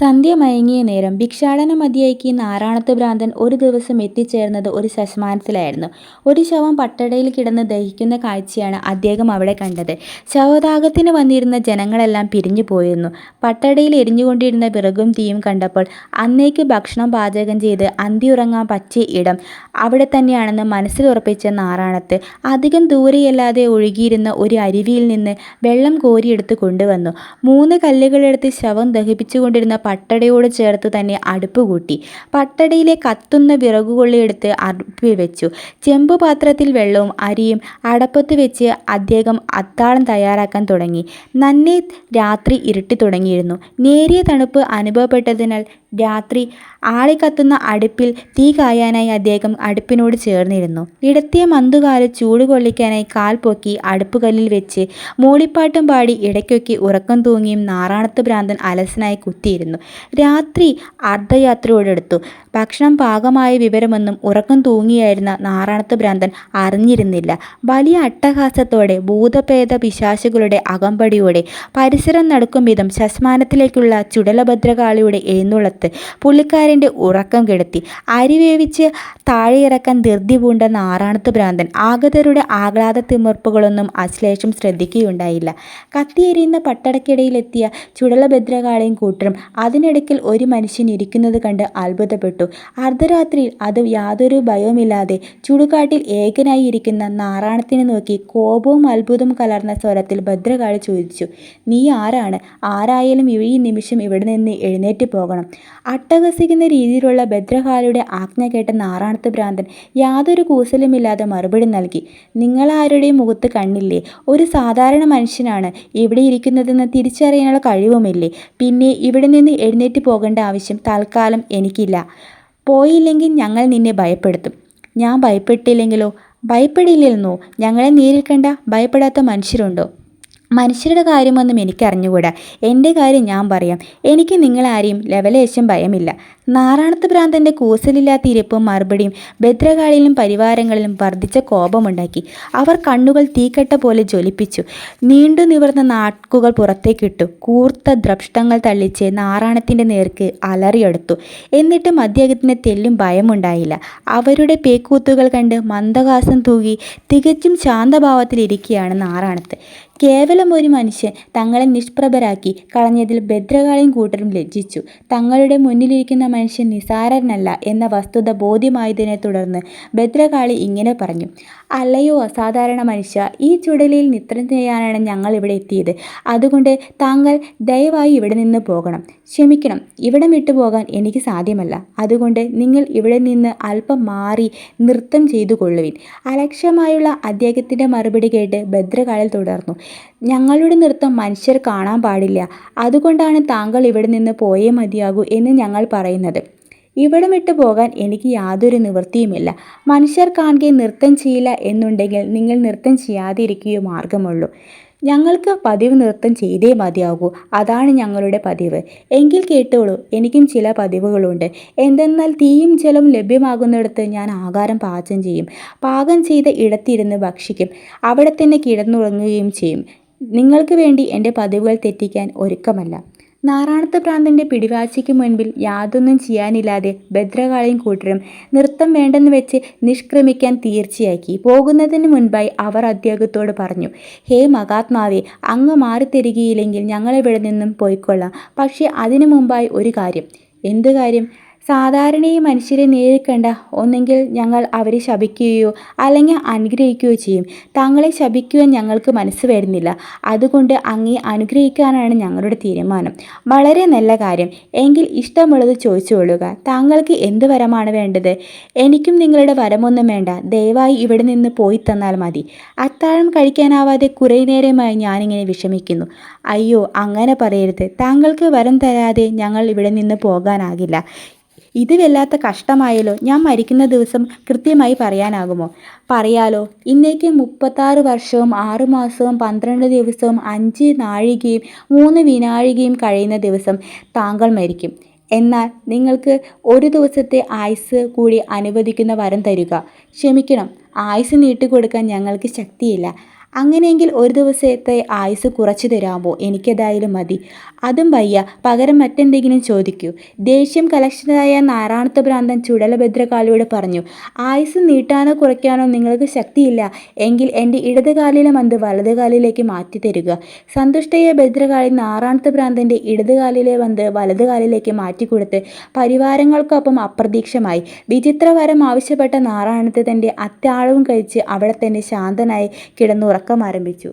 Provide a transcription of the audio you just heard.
സന്ധ്യ മയങ്ങിയ നേരം ഭിക്ഷാടന മതിയാക്കി നാരായണത്ത് ഭ്രാന്തൻ ഒരു ദിവസം എത്തിച്ചേർന്നത് ഒരു ശശ്മാനത്തിലായിരുന്നു ഒരു ശവം പട്ടടയിൽ കിടന്ന് ദഹിക്കുന്ന കാഴ്ചയാണ് അദ്ദേഹം അവിടെ കണ്ടത്. ശവദാഹത്തിന് വന്നിരുന്ന ജനങ്ങളെല്ലാം പിരിഞ്ഞു പോയിരുന്നു. പട്ടടയിൽ എരിഞ്ഞുകൊണ്ടിരുന്ന വിറകും തീയും കണ്ടപ്പോൾ അന്നേക്ക് ഭക്ഷണം പാചകം ചെയ്ത് അന്തിയുറങ്ങാൻ പറ്റിയ ഇടം അവിടെ തന്നെയാണെന്ന് മനസ്സിൽ മനസ്സിലുറപ്പിച്ച നാറാണത്ത്, അധികം ദൂരെയല്ലാതെ ഒഴുകിയിരുന്ന ഒരു അരുവിയിൽ നിന്ന് വെള്ളം കോരിയെടുത്ത് കൊണ്ടുവന്നു. മൂന്ന് കല്ലുകളെടുത്ത് ശവം ദഹിപ്പിച്ചുകൊണ്ടിരുന്ന പട്ടടയോട് ചേർത്ത് തന്നെ അടുപ്പ് കൂട്ടി. പട്ടടയിലെ കത്തുന്ന വിറകുകൊള്ളിയെടുത്ത് അടുപ്പിൽ വെച്ചു. ചെമ്പുപാത്രത്തിൽ വെള്ളവും അരിയും അടപ്പത്ത് വെച്ച് അദ്ദേഹം അത്താളം തയ്യാറാക്കാൻ തുടങ്ങി. നന്നേ രാത്രി ഇരുട്ടി തുടങ്ങിയിരുന്നു നേരിയ തണുപ്പ് അനുഭവപ്പെട്ടതിനാൽ രാത്രി ആളിക്കത്തുന്ന അടുപ്പിൽ തീ കായാനായി അദ്ദേഹം അടുപ്പിനോട് ചേർന്നിരുന്നു. ഇടത്തിയ മന്തുകാൽ ചൂട് കൊള്ളിക്കാനായി കാൽ പൊക്കി അടുപ്പുകല്ലിൽ വെച്ച് മൂളിപ്പാട്ടും പാടി ഇടയ്ക്കൊക്കെ ഉറക്കം തൂങ്ങിയും നാറാണത്ത് ഭ്രാന്തൻ അലസനായി കുത്തിയിരുന്നു. രാത്രി അർദ്ധരാത്രിയോടടുത്തു. ഭക്ഷണം പാകമായ വിവരമൊന്നും ഉറക്കം തൂങ്ങിയായിരുന്ന നാറാണത്ത് ഭ്രാന്തൻ അറിഞ്ഞിരുന്നില്ല. വലിയ അട്ടഹാസത്തോടെ, ഭൂതഭേദ പിശാശുകളുടെ അകമ്പടിയോടെ പരിസരം നടക്കും വിധം ശശ്മാനത്തിലേക്കുള്ള ചുടലഭദ്രകാളിയുടെ എഴുന്നള്ളത്ത് പുള്ളിക്കാരന്റെ ഉറക്കം കെടുത്തി. അരിവേവിച്ച് താഴെയിറക്കാൻ ധൃതി പൂണ്ട നാറാണത്ത് ഭ്രാന്തൻ ആഗതരുടെ ആഹ്ലാദ തിമർപ്പുകളൊന്നും അശ്ലേഷം ശ്രദ്ധിക്കുകയുണ്ടായില്ല. കത്തിയെരിയുന്ന പട്ടടക്കിടയിലെത്തിയ ചുടലഭദ്രകാളിയും കൂട്ടരും അതിനിടയ്ക്കിൽ ഒരു മനുഷ്യൻ ഇരിക്കുന്നത് കണ്ട് അത്ഭുതപ്പെട്ടു. അർദ്ധരാത്രിയിൽ, അത് യാതൊരു ഭയവുമില്ലാതെ ചുടുകാട്ടിൽ ഏകനായി ഇരിക്കുന്ന നാറാണത്തിനെ നോക്കി കോപവും അത്ഭുതവും കലർന്ന സ്വരത്തിൽ ഭദ്രകാളി ചോദിച്ചു "നീ ആരാണ്? ആരായാലും ഈ നിമിഷം ഇവിടെ നിന്ന് എഴുന്നേറ്റ് പോകണം. " അട്ടഹസിക്കുന്ന രീതിയിലുള്ള ഭദ്രകാളിയുടെ ആജ്ഞ കേട്ട നാറാണത്ത് ഭ്രാന്തൻ യാതൊരു കൂസലുമില്ലാതെ മറുപടി നൽകി "നിങ്ങളാരുടെയും മുഖത്ത് കണ്ണില്ലേ? ഒരു സാധാരണ മനുഷ്യനാണ് ഇവിടെ ഇരിക്കുന്നതെന്ന് തിരിച്ചറിയാനുള്ള കഴിവുമില്ലേ? പിന്നെ ഇവിടെ നിന്ന് എഴുന്നേറ്റ് പോകേണ്ട ആവശ്യം തൽക്കാലം എനിക്കില്ല. പോയില്ലെങ്കിൽ ഞങ്ങൾ നിന്നെ ഭയപ്പെടുത്തും. " "ഞാൻ ഭയപ്പെട്ടില്ലെങ്കിലോ? " "ഭയപ്പെടില്ലെന്നോ? ഞങ്ങളെ നേരിൽ കണ്ട ഭയപ്പെടാത്ത മനുഷ്യരുണ്ടോ? " "മനുഷ്യരുടെ കാര്യമൊന്നും എനിക്കറിഞ്ഞുകൂടാ. എന്റെ കാര്യം ഞാൻ പറയാം. എനിക്ക് നിങ്ങളാരെയും ലവലേശം ഭയമില്ല. " നാറാണത്ത് ഭ്രാന്തന്റെ കൂസലില്ലാത്ത ഇരിപ്പും മറുപടിയും ഭദ്രകാളിയിലും പരിവാരങ്ങളിലും വർദ്ധിച്ച കോപമുണ്ടാക്കി. അവർ കണ്ണുകൾ തീക്കട്ട പോലെ ജ്വലിപ്പിച്ചു. നീണ്ടു നിവർന്ന നാക്കുകൾ പുറത്തേക്കിട്ടു. കൂർത്ത ദ്രപ്ഷ്ടങ്ങൾ തള്ളിച്ച് നാറാണത്തിന്റെ നേർക്ക് അലറിയെടുത്തു എന്നിട്ട് അദ്ദേഹത്തിന് തെല്ലും ഭയമുണ്ടായില്ല. അവരുടെ പേക്കൂത്തുകൾ കണ്ട് മന്ദഹാസം തൂകി തികച്ചും ശാന്തഭാവത്തിലിരിക്കുകയാണ് നാറാണത്ത്. കേവലം ഒരു മനുഷ്യൻ തങ്ങളെ നിഷ്പ്രഭരാക്കി കളഞ്ഞതിൽ ഭദ്രകാളിയും കൂട്ടരും ലജ്ജിച്ചു. തങ്ങളുടെ മുന്നിലിരിക്കുന്ന മനുഷ്യൻ നിസാരനല്ല എന്ന വസ്തുത ബോധ്യമായതിനെ തുടർന്ന് ഭദ്രകാളി ഇങ്ങനെ പറഞ്ഞു "അല്ലയോ അസാധാരണ മനുഷ്യ ഈ ചുടലിയിൽ നിത്രം ചെയ്യാനാണ് ഞങ്ങൾ ഇവിടെ എത്തിയത്. അതുകൊണ്ട് താങ്കൾ ദയവായി ഇവിടെ നിന്ന് പോകണം. " "ക്ഷമിക്കണം, ഇവിടെ വിട്ടു പോകാൻ എനിക്ക് സാധ്യമല്ല. അതുകൊണ്ട് നിങ്ങൾ ഇവിടെ നിന്ന് അല്പം മാറി നൃത്തം ചെയ്തു കൊള്ളുവിൻ " അലക്ഷ്യമായുള്ള അദ്ദേഹത്തിന്റെ മറുപടി കേട്ട് ഭദ്രകാളിൽ തുടർന്നു "ഞങ്ങളുടെ നൃത്തം മനുഷ്യർ കാണാൻ പാടില്ല. അതുകൊണ്ടാണ് താങ്കൾ ഇവിടെ നിന്ന് പോയേ മതിയാകൂ എന്ന് ഞങ്ങൾ പറയുന്നത്. ഇവിടം വിട്ടു പോകാൻ എനിക്ക് യാതൊരു നിവൃത്തിയുമില്ല. മനുഷ്യർ കാണുകയും നൃത്തം ചെയ്യില്ല എന്നുണ്ടെങ്കിൽ നിങ്ങൾ നൃത്തം ചെയ്യാതിരിക്കുകയോ മാർഗമുള്ളൂ. ഞങ്ങൾക്ക് പതിവ് നൃത്തം ചെയ്തേ മതിയാകൂ. അതാണ് ഞങ്ങളുടെ പതിവ്. എങ്കിൽ കേട്ടോളൂ, എനിക്കും ചില പതിവുകളുണ്ട്. എന്തെന്നാൽ തീയും ജലവും ലഭ്യമാകുന്നിടത്ത് ഞാൻ ആഹാരം പാചകം ചെയ്യും. പാകം ചെയ്ത ഇടത്തിരുന്ന് ഭക്ഷിക്കും. അവിടെ തന്നെ കിടന്നുറങ്ങുകയും ചെയ്യും. നിങ്ങൾക്ക് വേണ്ടി എന്റെ പതിവുകൾ തെറ്റിക്കാൻ ഒരുക്കമല്ല. " നാറാണത്ത് പ്രാന്തിന്റെ പിടിവാശിക്ക് മുൻപിൽ യാതൊന്നും ചെയ്യാനില്ലാതെ ഭദ്രകാളിയും കൂട്ടരും നൃത്തം വേണ്ടെന്ന് വെച്ച് നിഷ്ക്രമിക്കാൻ തീർച്ചയാക്കി. പോകുന്നതിന് മുൻപായി അവർ അദ്ദേഹത്തോട് പറഞ്ഞു "ഹേ മഹാത്മാവെ അങ്ങ് മാറിത്തരികയില്ലെങ്കിൽ ഞങ്ങളെവിടെ നിന്നും പോയിക്കൊള്ളാം പക്ഷേ അതിനു മുമ്പായി ഒരു കാര്യം. " "എന്ത് കാര്യം? " "സാധാരണയായി മനുഷ്യരെ നേരിൽ കണ്ട ഒന്നെങ്കിൽ ഞങ്ങൾ അവരെ ശപിക്കുകയോ അല്ലെങ്കിൽ അനുഗ്രഹിക്കുകയോ ചെയ്യും. താങ്കളെ ശപിക്കുവാൻ ഞങ്ങൾക്ക് മനസ്സ് വരുന്നില്ല. അതുകൊണ്ട് അങ്ങേ അനുഗ്രഹിക്കാനാണ് ഞങ്ങളുടെ തീരുമാനം. " "വളരെ നല്ല കാര്യം. എങ്കിൽ ഇഷ്ടമുള്ളത് ചോദിച്ചുകൊള്ളുക. താങ്കൾക്ക് എന്ത് വരമാണ് വേണ്ടത്? " "എനിക്കും നിങ്ങളുടെ വരമൊന്നും വേണ്ട. ദയവായി ഇവിടെ നിന്ന് പോയി തന്നാൽ മതി. അത്താഴം കഴിക്കാനാവാതെ കുറേ നേരമായി ഞാനിങ്ങനെ വിഷമിക്കുന്നു. " "അയ്യോ, അങ്ങനെ പറയരുത്. താങ്കൾക്ക് വരം തരാതെ ഞങ്ങൾ ഇവിടെ നിന്ന് പോകാനാകില്ല. ഇത് വല്ലാത്ത കഷ്ടമായല്ലോ. ഞാൻ മരിക്കുന്ന ദിവസം കൃത്യമായി പറയാനാകുമോ? " "പറയാലോ. ഇന്നേക്ക് മുപ്പത്താറ് വർഷവും ആറ് മാസവും പന്ത്രണ്ട് ദിവസവും അഞ്ച് നാഴികയും മൂന്ന് വിനാഴികയും കഴിയുന്ന ദിവസം താങ്കൾ മരിക്കും. എന്നാൽ നിങ്ങൾക്ക് ഒരു ദിവസത്തെ ആയുസ് കൂടി അനുവദിക്കുന്ന വരം തരിക " "ക്ഷമിക്കണം, ആയുസ് നീട്ടിക്കൊടുക്കാൻ ഞങ്ങൾക്ക് ശക്തിയില്ല. അങ്ങനെയെങ്കിൽ ഒരു ദിവസത്തെ ആയുസ് കുറച്ചു തരാമോ? എനിക്കേതായാലും മതി. അതും വയ്യ. പകരം മറ്റെന്തെങ്കിലും ചോദിക്കൂ. ദേഷ്യം കലക്ഷനായ നാരായണത്വ ഭ്രാന്തൻ ചുടലഭദ്രകാളിയോട് പറഞ്ഞു ആയുസ് നീട്ടാനോ കുറയ്ക്കാനോ നിങ്ങൾക്ക് ശക്തിയില്ല. എങ്കിൽ എന്റെ ഇടത് കാലിലെ മന്ത് വലത് കാലിലേക്ക് മാറ്റി തരിക. സന്തുഷ്ടയ ഭദ്രകാളി നാരായണത്ത് ഭ്രാന്തന്റെ ഇടത് കാലിലെ മന്ത് വലത് കാലിലേക്ക് മാറ്റിക്കൊടുത്ത് പരിവാരങ്ങൾക്കൊപ്പം അപ്രതീക്ഷമായി. വിചിത്രവരം ആവശ്യപ്പെട്ട നാരായണത്ത് തന്റെ അത്താഴവും കഴിച്ച് അവിടെ തന്നെ ശാന്തനായി കിടന്നുറക്കം ആരംഭിച്ചു.